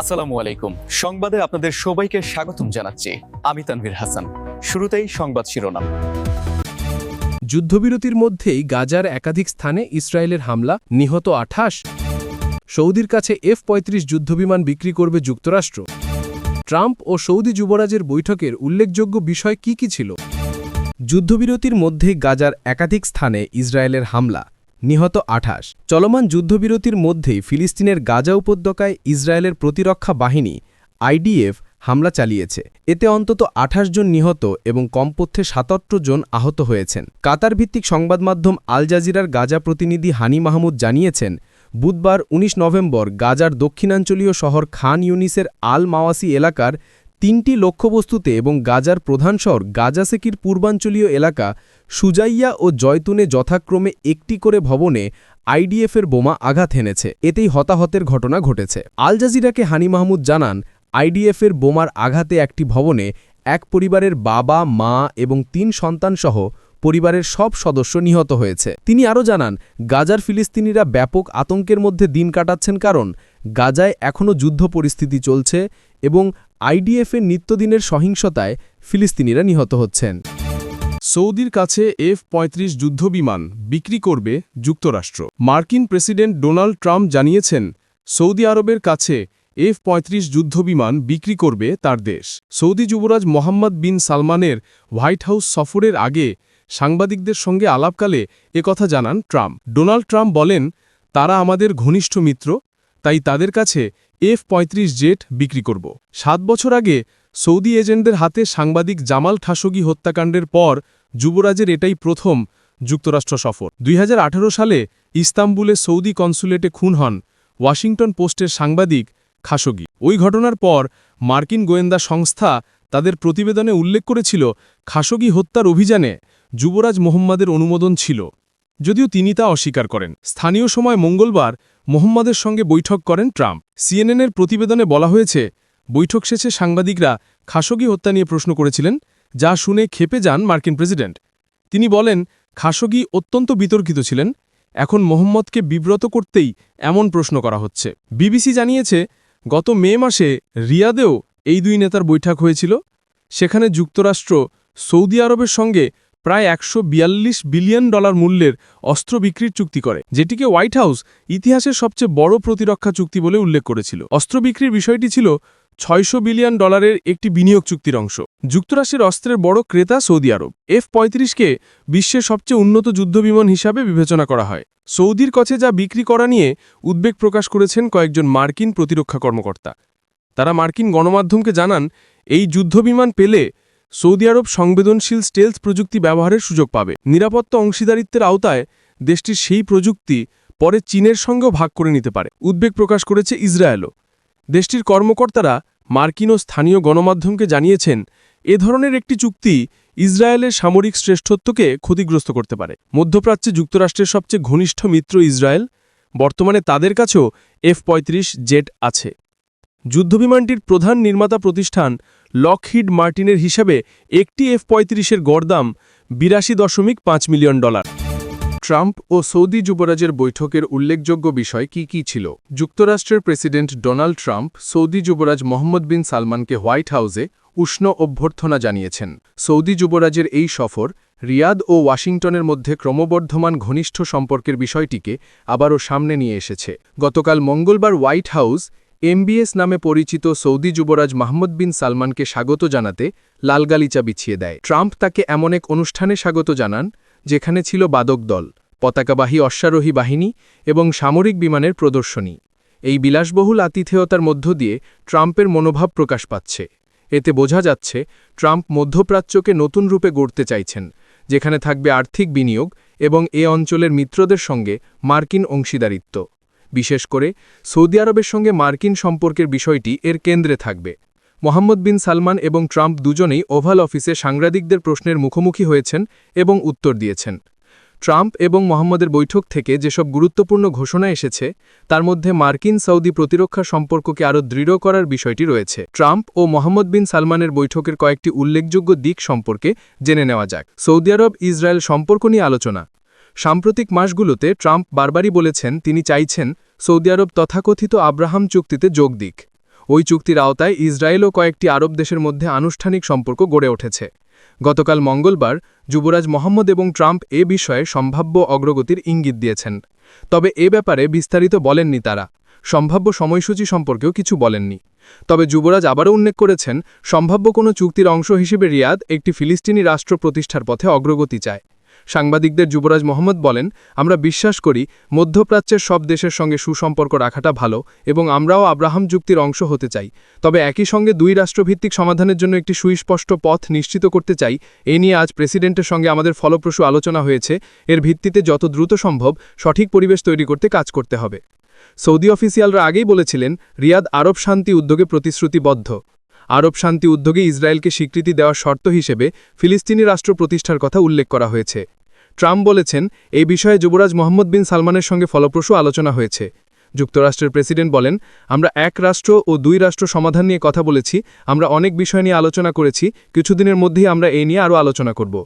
আসসালামু আলাইকুম। সংবাদে আপনাদের সবাইকে স্বাগতম জানাচ্ছি। আমি তানভীর হাসান। শুরুতেই সংবাদ শিরোনাম। যুদ্ধবিরতির মধ্যেই গাজার একাধিক স্থানে ইসরায়েলের হামলা, নিহত আঠাশ। সৌদির কাছে এফ পঁয়ত্রিশ যুদ্ধবিমান বিক্রি করবে যুক্তরাষ্ট্র। ট্রাম্প ও সৌদি যুবরাজের বৈঠকের উল্লেখযোগ্য বিষয় কি কি ছিল? যুদ্ধবিরতির মধ্যে গাজার একাধিক স্থানে ইসরায়েলের হামলা নিহত আঠাশ। চলমান যুদ্ধবিরতির মধ্যেই ফিলিস্তিনের গাজা উপত্যকায় ইসরায়েলের প্রতিরক্ষা বাহিনী, আইডিএফ, হামলা চালিয়েছে। এতে অন্তত আঠাশ জন নিহত এবং কমপক্ষে সাতাত্তর জন আহত হয়েছেন। কাতার ভিত্তিক সংবাদ মাধ্যম আল জাজিরার গাজা প্রতিনিধি হানি মাহমুদ জানিয়েছেন, বুধবার ১৯ নভেম্বর গাজার দক্ষিণাঞ্চলীয় শহর খান ইউনিসের আল মাওয়াসি এলাকার তিনটি লক্ষ্যবস্তুতে এবং গাজার প্রধান শহর গাজাসেকির পূর্বাঞ্চলীয় এলাকা সুজাইয়া ও জয়তুনে যথাক্রমে একটি করে ভবনে আইডিএফের বোমা আঘাত হেনেছে। এতেই হতাহতের ঘটনা ঘটেছে। আল জাজিরাকে হানি মাহমুদ জানান, আইডিএফের বোমার আঘাতে একটি ভবনে এক পরিবারের বাবা, মা এবং তিন সন্তানসহ পরিবারের সব সদস্য নিহত হয়েছে। তিনি আরও জানান, গাজার ফিলিস্তিনিরা ব্যাপক আতঙ্কের মধ্যে দিন কাটাচ্ছেন কারণ গাজায় এখনও যুদ্ধ পরিস্থিতি চলছে এবং আইডিএফের নিত্যদিনের সহিংসতায় ফিলিস্তিনিরা নিহত হচ্ছেন। সৌদির কাছে এফ পঁয়ত্রিশ যুদ্ধবিমান বিক্রি করবে যুক্তরাষ্ট্র। মার্কিন প্রেসিডেন্ট ডোনাল্ড ট্রাম্প জানিয়েছেন, সৌদি আরবের কাছে এফ পঁয়ত্রিশ যুদ্ধবিমান বিক্রি করবে তার দেশ। সৌদি যুবরাজ মোহাম্মদ বিন সালমানের হোয়াইট হাউস সফরের আগে সাংবাদিকদের সঙ্গে আলাপকালে একথা জানান ট্রাম্প। ডোনাল্ড ট্রাম্প বলেন, তারা আমাদের ঘনিষ্ঠ মিত্র তাই তাদের কাছে এফ পঁয়ত্রিশ জেট বিক্রি করব। সাত বছর আগে সৌদি এজেন্টদের হাতে সাংবাদিক জামাল খাশোগি হত্যাকাণ্ডের পর যুবরাজের এটাই প্রথম যুক্তরাষ্ট্র সফর। দুই হাজার আঠেরো সালে ইস্তাম্বুলে সৌদি কনসুলেটে খুন হন ওয়াশিংটন পোস্টের সাংবাদিক খাশোগি ওই ঘটনার পর মার্কিন গোয়েন্দা সংস্থা তাদের প্রতিবেদনে উল্লেখ করেছিল খাশোগি হত্যার অভিযানে যুবরাজ মোহাম্মদের অনুমোদন ছিল। যদিও তিনি তা অস্বীকার করেন। স্থানীয় সময় মঙ্গলবার মোহাম্মদের সঙ্গে বৈঠক করেন ট্রাম্প। সিএনএনের প্রতিবেদনে বলা হয়েছে, বৈঠক শেষে সাংবাদিকরা খাশোগি হত্যা নিয়ে প্রশ্ন করেছিলেন, যা শুনে খেপে যান মার্কিন প্রেসিডেন্ট। তিনি বলেন, খাশোগি অত্যন্ত বিতর্কিত ছিলেন, এখন মোহাম্মদকে বিব্রত করতেই এমন প্রশ্ন করা হচ্ছে। বিবিসি জানিয়েছে, গত মে মাসে রিয়াদেও এই দুই নেতার বৈঠক হয়েছিল। সেখানে যুক্তরাষ্ট্র সৌদি আরবের সঙ্গে প্রায় একশো বিয়াল্লিশ বিলিয়ন ডলার মূল্যের অস্ত্র বিক্রির চুক্তি করে, যেটিকে হোয়াইট হাউস ইতিহাসের সবচেয়ে বড় প্রতিরক্ষা চুক্তি বলে উল্লেখ করেছিল। অস্ত্র বিক্রির বিষয়টি ছিল ছয়শো বিলিয়ন ডলারের একটি বিনিয়োগ চুক্তির অংশ। যুক্তরাষ্ট্রের অস্ত্রের বড় ক্রেতা সৌদি আরব। এফ পঁয়ত্রিশকে বিশ্বের সবচেয়ে উন্নত যুদ্ধবিমান হিসাবে বিবেচনা করা হয়। সৌদির কাছে যা বিক্রি করা নিয়ে উদ্বেগ প্রকাশ করেছেন কয়েকজন মার্কিন প্রতিরক্ষা কর্মকর্তা। তারা মার্কিন গণমাধ্যমকে জানান, এই যুদ্ধবিমান পেলে সৌদি আরব সংবেদনশীল স্টেলস প্রযুক্তি ব্যবহারের সুযোগ পাবে। নিরাপত্তা অংশীদারিত্বের আওতায় দেশটির সেই প্রযুক্তি পরে চীনের সঙ্গেও ভাগ করে নিতে পারে, উদ্বেগ প্রকাশ করেছে ইসরায়েলও। দেশটির কর্মকর্তারা মার্কিন ও স্থানীয় গণমাধ্যমকে জানিয়েছেন, এ ধরনের একটি চুক্তি ইসরায়েলের সামরিক শ্রেষ্ঠত্বকে ক্ষতিগ্রস্ত করতে পারে। মধ্যপ্রাচ্যে যুক্তরাষ্ট্রের সবচেয়ে ঘনিষ্ঠ মিত্র ইসরায়েল, বর্তমানে তাদের কাছেও এফ পঁয়ত্রিশ জেট আছে। যুদ্ধবিমানটির প্রধান নির্মাতা প্রতিষ্ঠান লকহিড মার্টিনের হিসাবে একটি এফ পঁয়ত্রিশের গড়দাম বিরাশি দশমিক পাঁচ মিলিয়ন ডলার। ট্রাম্প ও সৌদি যুবরাজের বৈঠকের উল্লেখযোগ্য বিষয় কি কি ছিল? যুক্তরাষ্ট্রের প্রেসিডেন্ট ডোনাল্ড ট্রাম্প সৌদি যুবরাজ মোহাম্মদ বিন সালমানকে হোয়াইট হাউসে উষ্ণ অভ্যর্থনা জানিয়েছেন। সৌদি যুবরাজের এই সফর রিয়াদ ও ওয়াশিংটনের মধ্যে ক্রমবর্ধমান ঘনিষ্ঠ সম্পর্কের বিষয়টিকে আবারও সামনে নিয়ে এসেছে। গতকাল মঙ্গলবার হোয়াইট হাউস এমবিএস নামে পরিচিত সৌদি যুবরাজ মাহমুদ বিন সালমানকে স্বাগত জানাতে লালগালিচা বিছিয়ে দেয়। ট্রাম্প তাকে এমন এক অনুষ্ঠানে স্বাগত জানান, যেখানে ছিল বাদক দল, পতাকাবাহী অশ্বারোহী বাহিনী এবং সামরিক বিমানের প্রদর্শনী। এই বিলাসবহুল আতিথেয়তার মধ্য দিয়ে ট্রাম্পের মনোভাব প্রকাশ পাচ্ছে। এতে বোঝা যাচ্ছে, ট্রাম্প মধ্যপ্রাচ্যকে নতুন রূপে গড়তে চাইছেন, যেখানে থাকবে আর্থিক বিনিয়োগ এবং এ অঞ্চলের মিত্রদের সঙ্গে মার্কিন অংশীদারিত্ব। বিশেষ করে সৌদি আরবের সঙ্গে মার্কিন সম্পর্কের বিষয়টি এর কেন্দ্রে থাকবে। মোহাম্মদ বিন সালমান এবং ট্রাম্প দুজনেই ওভাল অফিসে সাংবাদিকদের প্রশ্নের মুখোমুখি হয়েছেন এবং উত্তর দিয়েছেন। ট্রাম্প এবং মোহাম্মদের বৈঠক থেকে যেসব গুরুত্বপূর্ণ ঘোষণা এসেছে, তার মধ্যে মার্কিন সৌদি প্রতিরক্ষা সম্পর্ককে আরও দৃঢ় করার বিষয়টি রয়েছে। ট্রাম্প ও মোহাম্মদ বিন সালমানের বৈঠকের কয়েকটি উল্লেখযোগ্য দিক সম্পর্কে জেনে নেওয়া যাক। সৌদি আরব ইসরায়েল সম্পর্ক নিয়ে আলোচনা। সাম্প্রতিক মাসগুলোতে ট্রাম্প বারবারই বলেছেন, তিনি চাইছেন সৌদি আরব তথাকথিত আব্রাহাম চুক্তিতে যোগ দিক। ওই চুক্তির আওতায় ইসরায়েল ও কয়েকটি আরব দেশের মধ্যে আনুষ্ঠানিক সম্পর্ক গড়ে উঠেছে। গতকাল মঙ্গলবার যুবরাজ মোহাম্মদ এবং ট্রাম্প এ বিষয়ে সম্ভাব্য অগ্রগতির ইঙ্গিত দিয়েছেন। তবে এ ব্যাপারে বিস্তারিত বলেননি তারা। সম্ভাব্য সময়সূচি সম্পর্কেও কিছু বলেননি। তবে যুবরাজ আবারও উল্লেখ করেছেন, সম্ভাব্য কোনো চুক্তির অংশ হিসেবে রিয়াদ একটি ফিলিস্তিনি রাষ্ট্র প্রতিষ্ঠার পথে অগ্রগতি চায়। সাংবাদিকদের যুবরাজ মোহাম্মদ বলেন, আমরা বিশ্বাস করি মধ্যপ্রাচ্যের সব দেশের সঙ্গে সুসম্পর্ক রাখাটা ভালো এবং আমরাও আব্রাহাম যুক্তির অংশ হতে চাই। তবে একই সঙ্গে দুই রাষ্ট্রভিত্তিক সমাধানের জন্য একটি সুস্পষ্ট পথ নিশ্চিত করতে চাই। এ নিয়ে আজ প্রেসিডেন্টের সঙ্গে আমাদের ফলপ্রসূ আলোচনা হয়েছে। এর ভিত্তিতে যত দ্রুত সম্ভব সঠিক পরিবেশ তৈরি করতে কাজ করতে হবে। সৌদি অফিসিয়ালরা আগেই বলেছিলেন, রিয়াদ আরব শান্তি উদ্যোগে প্রতিশ্রুতিবদ্ধ। আরব শান্তি উদ্যোগে ইসরায়েলকে স্বীকৃতি দেওয়ার শর্ত হিসেবে ফিলিস্তিনি রাষ্ট্র প্রতিষ্ঠার কথা উল্লেখ করা হয়েছে। ট্রাম্প বলেছেন এই বিষয়ে যুবরাজ মোহাম্মদ বিন সালমানের সঙ্গে ফলপ্রসূ আলোচনা হয়েছে। যুক্তরাষ্ট্রের প্রেসিডেন্ট বলেন, আমরা এক রাষ্ট্র ও দুই রাষ্ট্র সমাধান নিয়ে কথা বলেছি, আমরা অনেক বিষয় নিয়ে আলোচনা করেছি, কিছুদিনের মধ্যেই আমরা এই নিয়ে আরও আলোচনা করব।